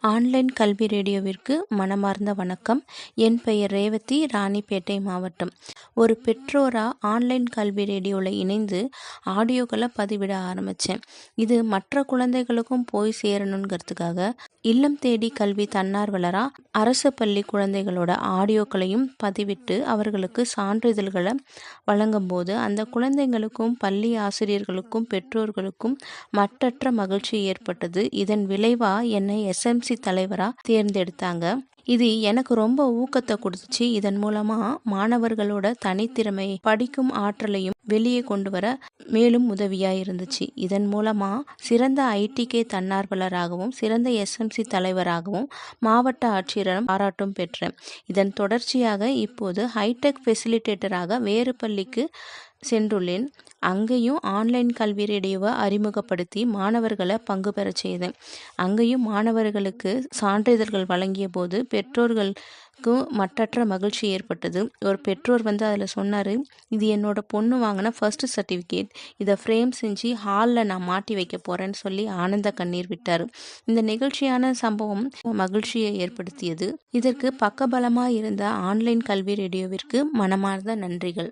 Online கல்வி ரேடியோவிற்கு மனமார்ந்த வணக்கம். என் பெயர் ரேவதி ராணிப்பேட்டை மாவட்டம். ஒரு பெற்றோராக ஆன்லைன் கல்வி ரேடியோவில் இணைந்து ஆடியோக்களை பதிவிட ஆரம்பித்தேன். இது மற்ற குழந்தைகளுக்கும் போய் சேரணுங்கிறதுக்காக இல்லம் தேடி கல்வி தன்னார்வலராக அரசு பள்ளி குழந்தைகளோட ஆடியோக்களையும் பதிவிட்டு அவர்களுக்கு சான்றிதழ்களை வழங்கும்போது அந்த குழந்தைங்களுக்கும் பள்ளி ஆசிரியர்களுக்கும் பெற்றோர்களுக்கும் மற்றற்ற மகிழ்ச்சி ஏற்பட்டது. இதன் விளைவாக என்னை எஸ்எம்சி எஸ்எம்சி தலைவராக தேர்ந்தெடுத்தாங்க. இது எனக்கு ரொம்ப ஊக்கத்தை கொடுத்துச்சு. இதன் மூலமாக மாணவர்களோட தனித்திறமை படிக்கும் ஆற்றலையும் வெளியே கொண்டு வர மேலும் உதவியாக இருந்துச்சு இதன் மூலமாக சிறந்த ஐடிகே தன்னார்வலராகவும் சிறந்த எஸ்எம்சி தலைவராகவும் மாவட்ட ஆட்சியரிடம் பாராட்டும் பெற்றேன். இதன் தொடர்ச்சியாக இப்போது ஹைடெக் ஃபெசிலிட்டேட்டராக வேறு பள்ளிக்கு சென்றுள்ளேன். அங்கேயும் ஆன்லைன் கல்வி ரேடியோவை அறிமுகப்படுத்தி மாணவர்களை பங்கு பெற செய்தேன். அங்கேயும் மாணவர்களுக்கு சான்றிதழ்கள் வழங்கிய போது பெற்றோர்களுக்கும் மற்றற்ற மகிழ்ச்சி ஏற்பட்டது. ஒரு பெற்றோர் வந்து அதில் சொன்னார் இது என்னோட பொண்ணு வாங்கின ஃபர்ஸ்ட் சர்டிஃபிகேட் இதை ஃப்ரேம் செஞ்சு ஹாலில் நான் மாட்டி வைக்க போகிறேன்னு சொல்லி ஆனந்த கண்ணீர் விட்டார். இந்த நிகழ்ச்சியான சம்பவம் மகிழ்ச்சியை ஏற்படுத்தியது. இதற்கு பக்கபலமாக இருந்த ஆன்லைன் கல்வி ரேடியோவிற்கு மனமார்ந்த நன்றிகள்.